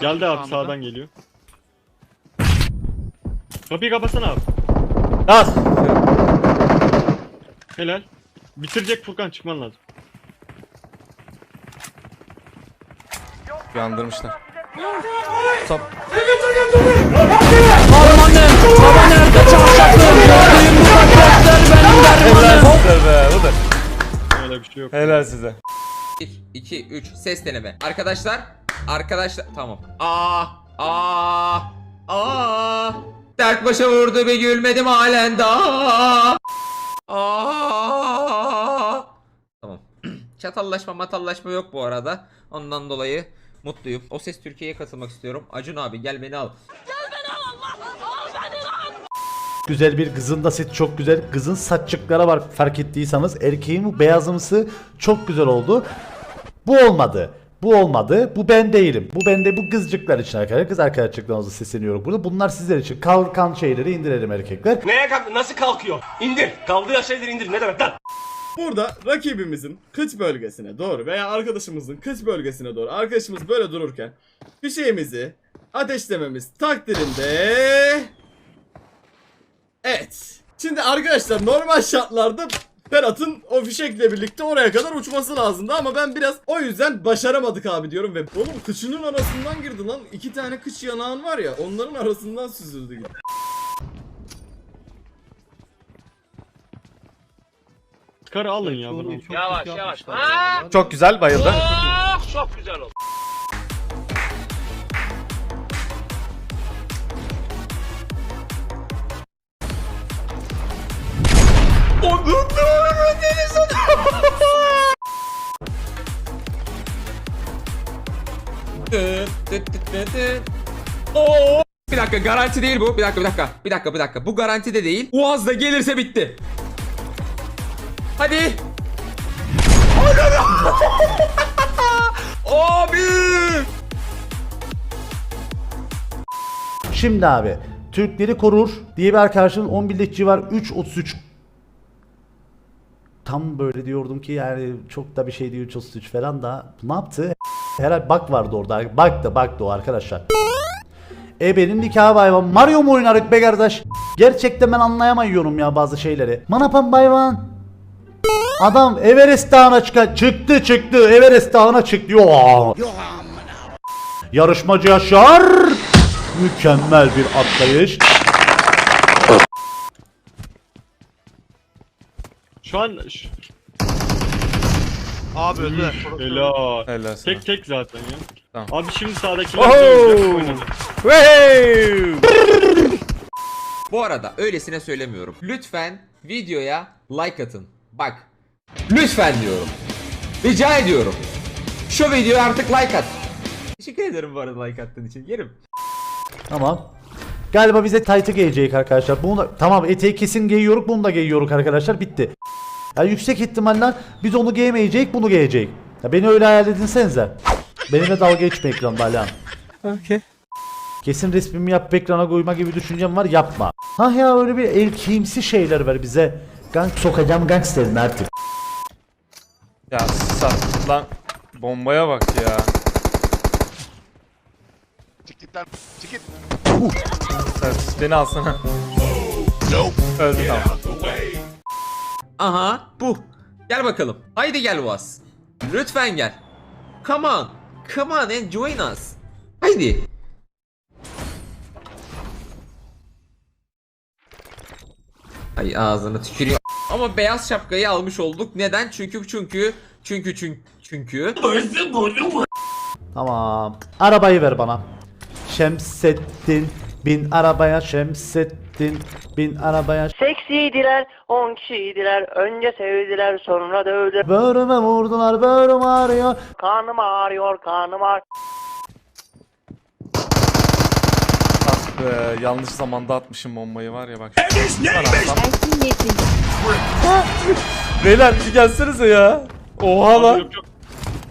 Geldi abi sağdan geliyor. Kapıyı kapatsana abi. Al. Helal. Bitirecek Furkan çıkman lazım. Uyandırmışlar. Top. Helal size be. Budur. Öyle bir şey yok. Helal size. 1, 2, 3 ses deneme. Arkadaşlar, arkadaşlar tamam. Aa, aa, aa. Dert başa vurdu bir gülmedim halen daha. Aa. Tamam. Çatallaşma matallaşma yok bu arada. Ondan dolayı mutluyum. O ses Türkiye'ye katılmak istiyorum. Acun abi gel beni al. Güzel bir kızın da set çok güzel. Kızın saççıklara var fark ettiyseniz. Erkeğin bu beyazımsı çok güzel oldu. Bu olmadı. Bu olmadı. Bu ben değilim. Bu bende bu kızcıklar için arkadaşlar. Kız arkadaşlıklarınızı sesleniyorum burada. Bunlar sizler için. Kalkan şeyleri indirelim erkekler. Neye kalk nasıl kalkıyor? İndir. Kaldığı şeyleri indir. Ne demek lan? Burada rakibimizin kıç bölgesine doğru veya arkadaşımızın kıç bölgesine doğru arkadaşımız böyle dururken fişeğimizi ateşlememiz takdirinde Evet. Şimdi arkadaşlar normal şartlarda Berat'ın o fişekle birlikte oraya kadar uçması lazımdı ama ben biraz o yüzden başaramadık abi diyorum ve oğlum kıçının arasından girdi lan iki tane kıç yanağın var ya onların arasından süzüldü gibi. Karı alın ya bunu. Yavaş yavaş. Çok güzel bayıldı. Çok güzel oldu. Oo. Bir dakika garanti değil bu. Bir dakika bir dakika. Bir dakika bir dakika. Bu garanti de değil. Uaz da gelirse bitti. Hadi. Abi. Şimdi abi Türkleri korur diye bir arkadaşın 10 bildikçi var 3.33 Tam böyle diyordum ki yani çok da bir şey değil 3.33 falan da ne yaptı? Herhalde bak vardı orada bak da baktı o arkadaşlar. E benim nikahı bayvan Mario mu oynarık be kardeş? Gerçekten ben anlayamıyorum ya bazı şeyleri. Manapan bayvan. Adam Everest dağına çıkan çıktı çıktı Everest dağına çıktı. Yo. Yarışmacı Yaşar. Mükemmel bir atlayış. Şu an ş- Abi öldü. helal. Helal sana. Tek tek zaten ya. Tamam. Abi şimdi sağdakiler oynadı. Hey! Bu arada öylesine söylemiyorum. Lütfen videoya like atın. Bak. Lütfen diyorum. Rica ediyorum. Şu videoya artık like at. Teşekkür ederim bu arada like attığın için. Yerim. Tamam. Galiba bize taytı giyecek arkadaşlar. Bunu da, tamam eteği kesin giyiyoruz. Bunu da giyiyoruz arkadaşlar. Bitti. Ya yüksek ihtimalle biz onu giymeyecek, bunu giyecek. Ya beni öyle hayal edinsenize. Benimle dalga geçme ekranda Alihan. Okey. Kesin resmimi yap ekrana koyma gibi düşüncem var yapma. Ha ya öyle bir erkeğimsi şeyler ver bize. Gang sokacağım gangsterin artık. Ya sat lan. Bombaya bak ya. Çık git lan. Çık git. Sen beni alsana. Öldü tamam. Aha bu. Gel bakalım. Haydi gel Uaz. Lütfen gel. Come on. Come on and join us. Haydi. Ay ağzını tükürüyor. Ama beyaz şapkayı almış olduk. Neden? Çünkü çünkü çünkü çünkü çünkü Tamam. Arabayı ver bana. Şemsettin bin arabaya Şemsettin bin arabaya Seksiydiler, on kişiydiler. Önce sevdiler, sonra dövdüler. Böğrüme vurdular böğrüm ağrıyor Karnım ağrıyor, karnım ağrıyor. Ah be yanlış zamanda atmışım bombayı var ya bak. Beyler bir gelsenize ya. Oha Abi lan. yok yok.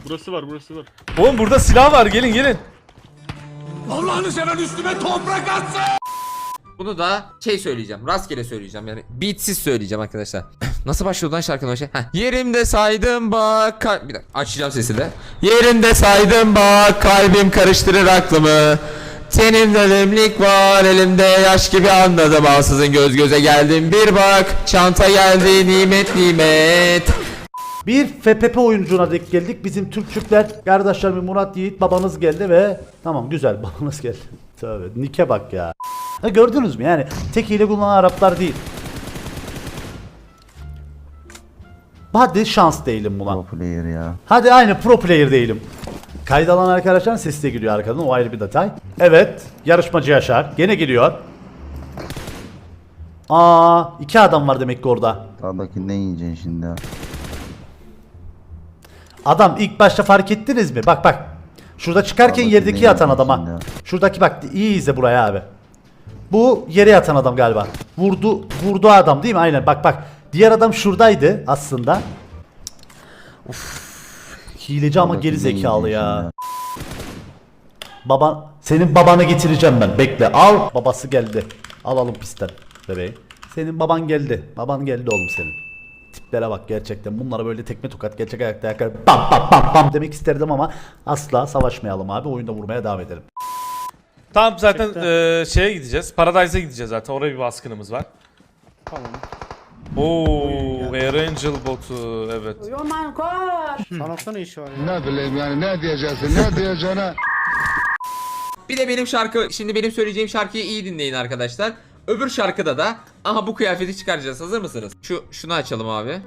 Burası var burası var. Oğlum burada silah var gelin gelin. Bunu da şey söyleyeceğim. Rastgele söyleyeceğim yani. Beatsiz söyleyeceğim arkadaşlar. Nasıl başlıyordu lan şarkının şey? Heh. Yerimde saydım bak kal- Bir dakika açacağım sesi de. Yerimde saydım bak kalbim karıştırır aklımı. Tenimde demlik var elimde yaş gibi anladım ansızın göz göze geldim bir bak çanta geldi nimet nimet Bir FPP oyuncuna denk geldik. Bizim Türkçükler kardeşlerim Murat Yiğit babanız geldi ve tamam güzel babanız geldi. Tövbe nike bak ya. Ha, gördünüz mü yani tek hile kullanan Araplar değil. Hadi şans değilim buna. player ya. Hadi aynı pro player değilim. Kaydalan arkadaşlar sesi de geliyor arkadan o ayrı bir detay. Evet yarışmacı Yaşar gene geliyor. Aa iki adam var demek ki orada. Sağdaki ne yiyeceksin şimdi? Adam ilk başta fark ettiniz mi? Bak bak. Şurada çıkarken Abi, yerdeki yatan adama. ya? Şuradaki bak iyi izle buraya abi. Bu yere yatan adam galiba. Vurdu vurdu adam değil mi? Aynen bak bak. Diğer adam şuradaydı aslında. Uf. Hileci ama geri zekalı ya. Baban senin babanı getireceğim ben. Bekle. Al. Babası geldi. Alalım pistten bebeği. Senin baban geldi. Baban geldi oğlum senin. Tiplere bak gerçekten. Bunlara böyle tekme tokat gerçek ayakta yakar. Bam bam bam bam demek isterdim ama asla savaşmayalım abi. Oyunda vurmaya devam edelim. Tamam zaten eee, şeye gideceğiz. Paradise'a gideceğiz zaten. Oraya bir baskınımız var. Tamam. Oo, Air Angel botu evet. Sanatta ne işi var ya? Ne bileyim yani ne diyeceksin ne diyeceğine. Bir de benim şarkı şimdi benim söyleyeceğim şarkıyı iyi dinleyin arkadaşlar. Öbür şarkıda da aha bu kıyafeti çıkaracağız. Hazır mısınız? Şu şunu açalım abi.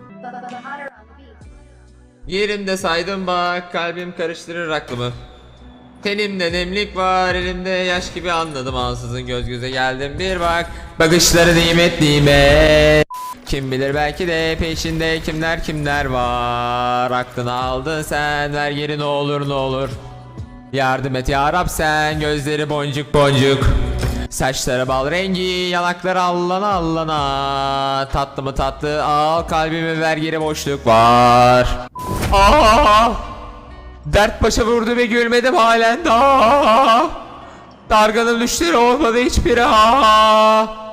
Yerimde saydım bak kalbim karıştırır aklımı. Tenimde nemlik var elimde yaş gibi anladım ansızın göz göze geldim bir bak. Bakışları nimet nimet. Kim bilir belki de peşinde kimler kimler var. Aklını aldın sen ver geri ne olur ne olur. Yardım et ya Rab sen gözleri boncuk boncuk Saçları bal rengi yanakları allana allana Tatlı mı tatlı al kalbimi ver geri boşluk var Aa, Dert başa vurdu ve gülmedim halen daha. Darganın düşleri olmadı hiçbiri. Ah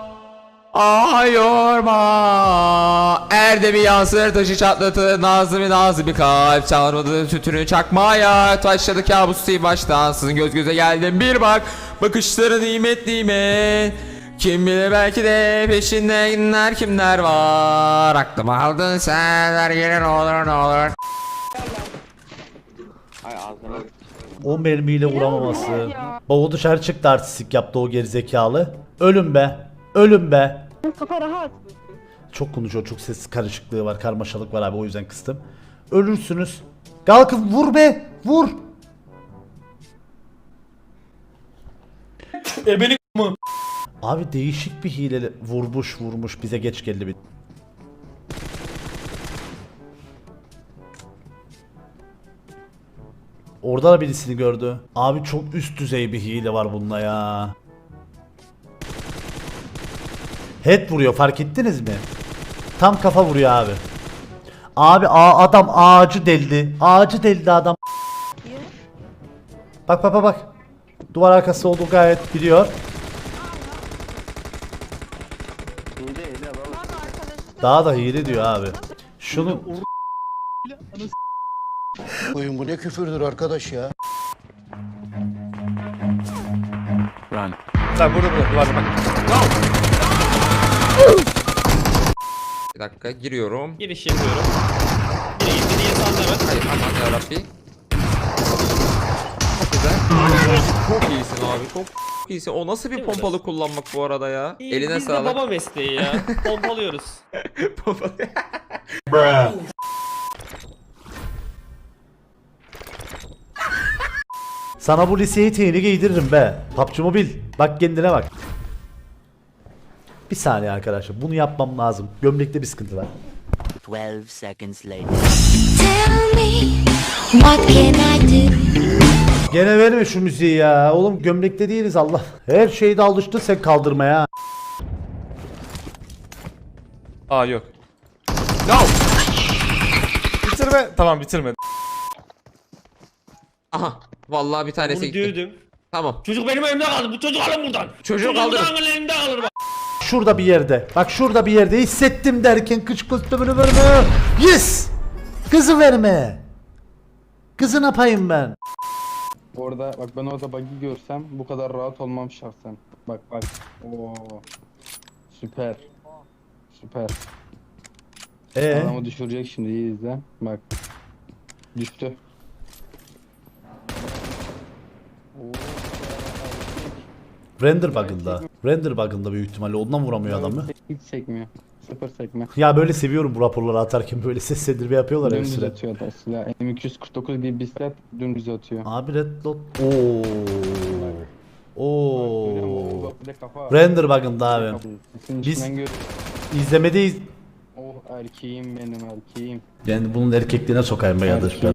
Ah yorma. Erde bir yansır taşı çatlatı nazlı bir kalp Çalmadı tütünü çakmaya Başladı kabus değil baştan. Sizin göz göze geldim bir bak. Bakışları nimet nimet. Kim bilir belki de peşinde kimler kimler var. Aklıma aldın sen ver geri ne olur ne olur 10 mermiyle vuramaması. Baba dışarı çıktı artistik yaptı o gerizekalı. Ölüm be. Ölüm be. Çok konuşuyor. Çok ses karışıklığı var. Karmaşalık var abi. O yüzden kıstım. Ölürsünüz. Kalkın vur be. Vur. Ebelik Abi değişik bir hileli vurmuş vurmuş bize geç geldi bir. Orada da birisini gördü. Abi çok üst düzey bir hile var bunda ya. Head vuruyor fark ettiniz mi? Tam kafa vuruyor abi. Abi a adam ağacı deldi. Ağacı deldi adam. Bak bak bak bak. Duvar arkası olduğu gayet biliyor. Daha da hile diyor abi. Şunu Oyun bu ne küfürdür arkadaş ya. Tamam burada burada duvarda bak. Bir dakika giriyorum Giriş yapıyorum. Gitti diye sandım. Hayır aman yarabbi Çok güzel Çok iyisin abi çok iyisin O nasıl bir pompalı kullanmak bu arada ya Eline Biz de sağlık baba mesleği ya. Pompalıyoruz. Sana bu lise eteğini giydiririm be. PUBG Mobile. Bak kendine bak. Bir saniye arkadaşlar. Bunu yapmam lazım. Gömlekte bir sıkıntı var. 12 seconds later. Tell me, what can I do? Gene verme şu müziği ya. Oğlum gömlekte değiliz Allah. Her şeyde alıştı sen kaldırmaya. Aa yok. No. Bitirme. Tamam bitirme. Aha vallahi bir tanesi Bunu gitti. Tamam Çocuk benim elimde kaldı. Bu çocuk alın buradan. Çocuğu kaldırın. Çocuğun elimde kalır bak. şurada bir yerde. Bak şurada bir yerde hissettim derken kış kostümünü verme. Yes! Kızı verme. Kızı ne yapayım ben? Orada bak ben orada bug'i görsem bu kadar rahat olmam şahsen. Bak bak. Oo. Süper. Süper. Ee, Adamı düşürecek şimdi iyi izle. Bak. Düştü. Render bug'ında. Render bug'ında büyük ihtimalle ondan vuramıyor adamı. Hiç sekmiyor. Sıfır sekme. Ya böyle seviyorum bu raporları atarken böyle seslendirme yapıyorlar her Dümdüz süre. atıyor da silah. M249 gibi bir silah dümdüz atıyor. Abi red dot. Oo. Oo. Bak bir de kafa. Render bug'ında abi. Biz- içinden gör. İzlemedeyiz. Oh erkeğim benim erkeğim. Yani bunun erkekliğine sokayım kardeş. ben.